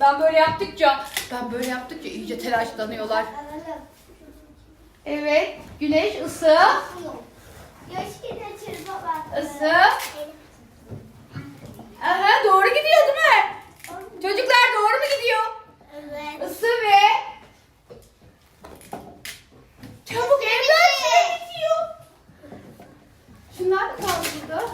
Ben böyle yaptıkça ben böyle yaptıkça iyice telaşlanıyorlar. Evet. Güneş ısı. Isı. Aha doğru gidiyor değil mi? Çocuklar doğru mu gidiyor? Isı ve çabuk evden gidiyor. Şunlar da kaldı burada.